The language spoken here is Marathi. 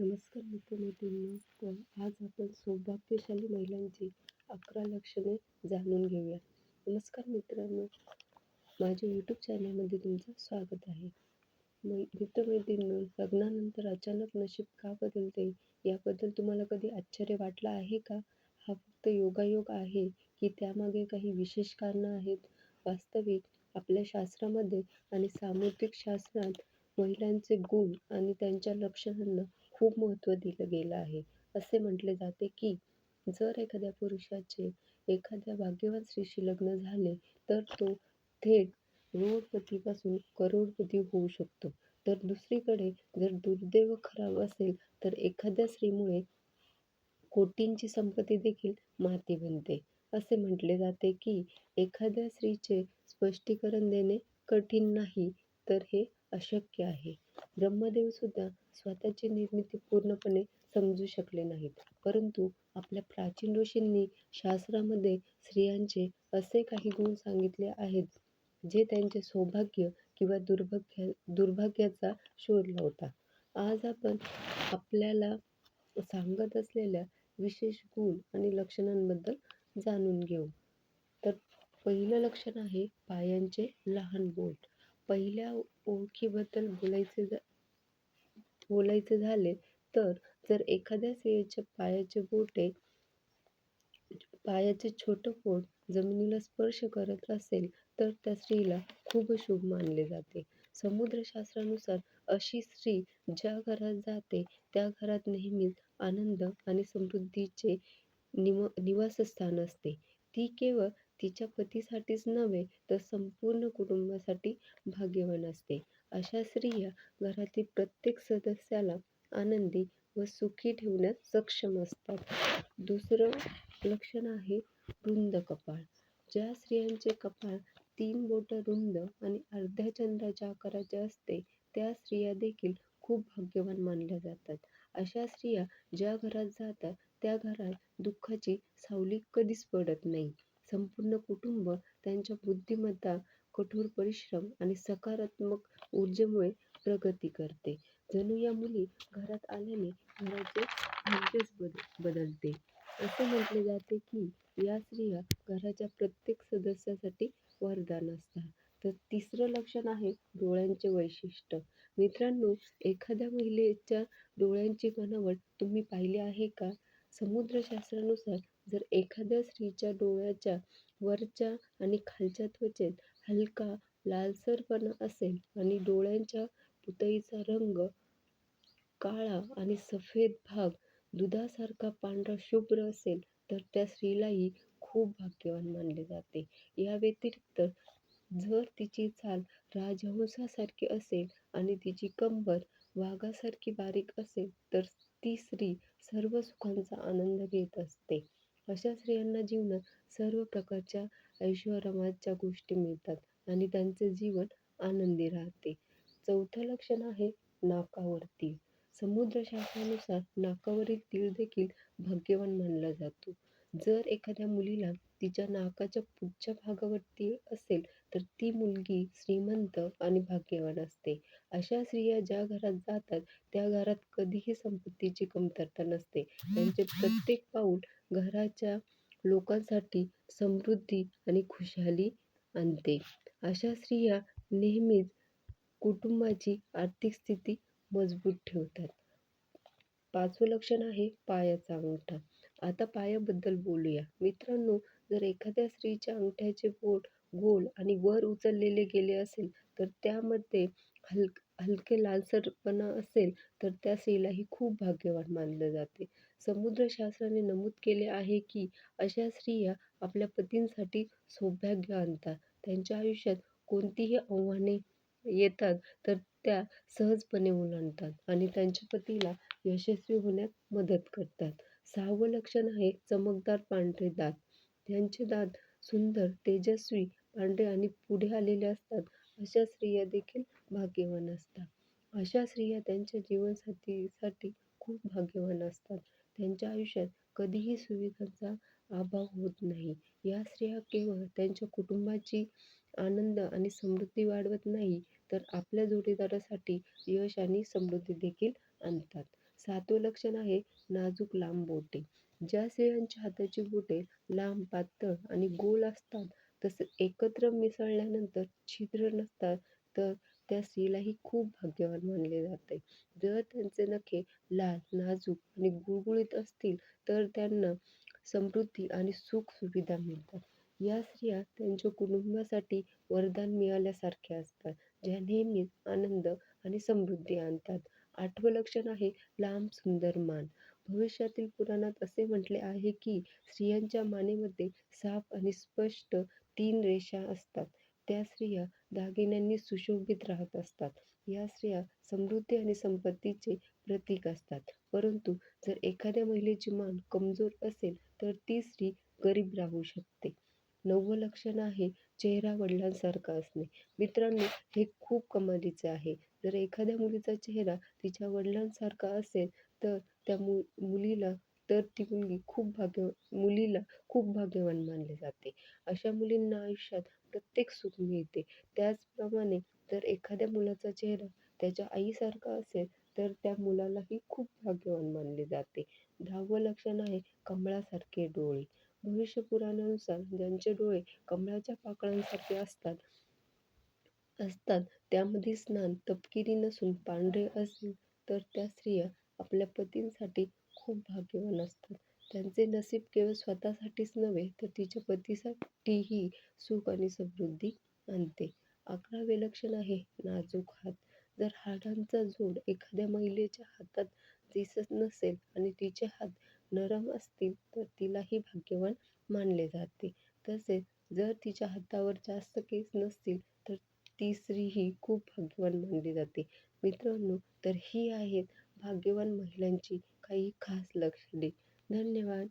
नमस्कार मित्रमैत्रिणींनो. आज आपण सौभाग्यशाली महिलांची अकरा लक्षणे जाणून घेऊया. नमस्कार मित्रांनो. माझ्या यूट्यूब चॅनलमध्ये तुमचं स्वागत आहे. मै मित्रमैत्रिणींनो लग्नानंतर अचानक नशीब का बदलते? याबद्दल तुम्हाला कधी आश्चर्य वाटलं आहे का? हा फक्त योगायोग आहे की त्यामागे काही विशेष कारणं आहेत? वास्तविक आपल्या शास्त्रामध्ये आणि सामुद्रिक शास्त्रात महिलांचे गुण आणि त्यांच्या लक्षणांना खूप महत्त्व दिलं गेलं आहे. असे म्हटले जाते की जर एखाद्या पुरुषाचे एखाद्या भाग्यवान स्त्रीशी लग्न झाले तर तो थेट रोडपतीपासून करोडपती होऊ शकतो. तर दुसरीकडे जर दुर्दैव खराब असेल तर एखाद्या स्त्रीमुळे कोटींची संपत्ती देखील माती बनते. असे म्हटले जाते की एखाद्या स्त्रीचे स्पष्टीकरण देणे कठीण नाही तर हे अशक्य आहे. ब्रह्मदेव सुद्धा स्वतःची निर्मिती पूर्णपणे समजू शकले नाहीत. परंतु आपल्या प्राचीन ऋषींनी शास्त्रामध्ये स्त्रियांचे असे काही गुण सांगितले आहेत जे त्यांचे सौभाग्य किंवा दुर्भाग्य दुर्भाग्याचा शोध लावता आज आपण आपल्याला सांगत असलेल्या विशेष गुण आणि लक्षणांबद्दल जाणून घेऊ. तर पहिलं लक्षण आहे पायांचे लहान बोट. पहिल्या ओळखीबद्दल बोलायचे बोलायचे झाले तर जर एखाद्या स्त्रियेच्या पायाचे बोटे पायाचे छोटं बोट जमिनीला स्पर्श करत असेल तर त्या स्त्रीला खूप शुभ मानले जाते. समुद्रशास्त्रानुसार अशी स्त्री ज्या घरात जाते त्या घरात नेहमीच आनंद आणि समृद्धीचे निव निवासस्थान असते. ती केवळ तिच्या पतीसाठीच नव्हे तर संपूर्ण कुटुंबासाठी भाग्यवान असते. अशा स्त्रिया घरातील प्रत्येक सदस्याला आनंदी व सुखी ठेवण्यात सक्षम असतात. दुसरं लक्षण आहे रुंद कपाळ. ज्या स्त्रियांचे कपाळ तीन बोटं रुंद आणि अर्ध्या चंद्राच्या आकाराचे असते त्या स्त्रिया देखील खूप भाग्यवान मानल्या जातात. अशा स्त्रिया ज्या घरात जातात त्या घरात दुःखाची सावली कधीच पडत नाही. संपूर्ण कुटुंब त्यांच्या बुद्धिमत्ता कठोर परिश्रम आणि सकारात्मक ऊर्जेमुळे प्रगती करते. जणू या मुली घरात आल्याने घराचे भाग्यच बद बदलते. असे म्हटले जाते की या स्त्रिया घराच्या प्रत्येक सदस्यासाठी वरदान असतात. तर तिसरं लक्षण आहे डोळ्यांचे वैशिष्ट्य. मित्रांनो एखाद्या महिलेच्या डोळ्यांची बनावट तुम्ही पाहिली आहे का? समुद्रशास्त्रानुसार जर एखाद्या स्त्रीच्या डोळ्याच्या वरच्या आणि खालच्या त्वचेत हलका लालसरपणा असेल आणि डोळ्यांच्या पुतळीचा रंग काळा आणि सफेद भाग दुधासारखा पांढरा शुभ्र असेल तर त्या स्त्रीलाही खूप भाग्यवान मानले जाते. या व्यतिरिक्त जर तिची चाल राजहंसासारखी असेल आणि तिची कंबर वाघासारखी बारीक असेल तर ती स्त्री सर्व सुखांचा आनंद घेत असते. अशा स्त्रियांना जीवनात सर्व प्रकारच्या ऐशोआरामाच्या गोष्टी मिळतात आणि त्यांचे जीवन आनंदी राहते. चौथं लक्षण आहे नाकावर तीळ समुद्रशास्त्रानुसार नाकावरील तीळ देखील भाग्यवान मानला जातो. जर एखाद्या मुलीला तिच्या नाकाच्या पुढच्या भागावरती असेल तर ती मुलगी श्रीमंत आणि भाग्यवान असते. अशा स्त्रिया ज्या घरात जातात त्या घरात कधीही संपत्तीची कमतरता नसते. त्यांचे प्रत्येक पाऊल घराच्या लोकांसाठी समृद्धी आणि खुशहाली आणते. अशा स्त्रिया नेहमीच कुटुंबाची आर्थिक स्थिती मजबूत ठेवतात. पाचवं लक्षण आहे पायाचा अंगठा. आता पायाबद्दल बोलूया. मित्रांनो जर एखाद्या स्त्रीच्या अंगठ्याचे बोट गोल आणि वर उचललेले गेले असेल तर त्यामध्ये हलक हलके लालसरपणा असेल तर त्या स्त्रीलाही खूप भाग्यवान मानलं जाते. समुद्रशास्त्राने नमूद केले आहे की अशा स्त्रिया आपल्या पतींसाठी सौभाग्य आणतात. त्यांच्या आयुष्यात कोणतीही आव्हाने येतात तर त्या सहजपणे ओलांडतात आणि त्यांच्या पतीला यशस्वी होण्यात मदत करतात. सहावं लक्षण आहे. चमकदार पांढरे दात. त्यांचे दात सुंदर तेजस्वी पांढरे आणि पुढे आलेले असतात. अशा स्त्रिया देखील भाग्यवान असतात. अशा स्त्रिया त्यांच्या जीवनसाथीसाठी खूप भाग्यवान असतात. त्यांच्या आयुष्यात कधीही सुविधांचा अभाव होत नाही. या स्त्रिया केवळ त्यांच्या कुटुंबाची आनंद आणि समृद्धी वाढवत नाही तर आपल्या जोडीदारासाठी यश आणि समृद्धी देखील आणतात. सातवं लक्षण आहे नाजूक लांब बोटे. ज्या स्त्रियांच्या हाताची बोटे लांब पातळ आणि गोल असतात तसं एकत्र मिसळल्यानंतर छिद्र नसतात तर त्या स्त्रीलाही खूप भाग्यवान मानले जाते. जर त्यांचे नखे लाल नाजूक आणि गुळगुळीत असतील तर त्यांना समृद्धी आणि सुख सुविधा मिळतात. या स्त्रिया त्यांच्या कुटुंबासाठी वरदान मिळाल्यासारख्या असतात ज्या नेहमीच आनंद आणि समृद्धी आणतात. आठवं लक्षण आहे. लांब सुंदर मान. भविष्यातील पुराणात असे म्हटले आहे की स्त्रियांच्या मानेमध्ये साफ आणि स्पष्ट तीन रेषा असतात. त्या स्त्रिया दागिन्यांनी सुशोभित राहत असतात. या स्त्रिया समृद्धी आणि संपत्तीचे प्रतीक असतात. परंतु जर एखाद्या महिलेची मान कमजोर असेल तर ती स्त्री गरीब राहू शकते. नववं लक्षण आहे चेहरा वडिलांसारखा असणे. मित्रांनो हे खूप कमालीचे आहे. जर एखाद्या मुलीचा चेहरा तिच्या वडिलांसारखा असेल तर त्या मु मुलीला तर ती मुलगी खूप भाग्य मुलीला खूप भाग्यवान मानले जाते. अशा मुलींना आयुष्यात प्रत्येक सुख मिळते. त्याचप्रमाणे जर एखाद्या मुलाचा चेहरा त्याच्या आईसारखा असेल तर त्या मुलालाही खूप भाग्यवान मानले जाते. दहावं लक्षण आहे कमळासारखे डोळे. भविष्य पुराणानुसार ज्यांचे डोळे कमळाच्या पाकळ्यांसारखे असतात असतात त्यामध्ये स्नान तपकिरी नसून पांढरे असेल तर त्या स्त्रिया आपल्या पतींसाठी खूप भाग्यवान असतात. त्यांचे नसीब केवळ स्वतःसाठीच नव्हे तर तिच्या पतीसाठीही सुख आणि समृद्धी आणते. अकरावे लक्षण आहे नाजूक हात. जर हाडांचा जोड एखाद्या महिलेच्या हातात दिसत नसेल आणि तिचे हात नरम असतील तर तिलाही भाग्यवान मानले जाते. तसेच जर तिच्या हातावर जास्त केस नसतील तर ती स्त्री ही खूप भाग्यवान मानली जाते. मित्रांनो तर ही आहेत भाग्यवान महिलांची काही खास लक्षणे. धन्यवाद.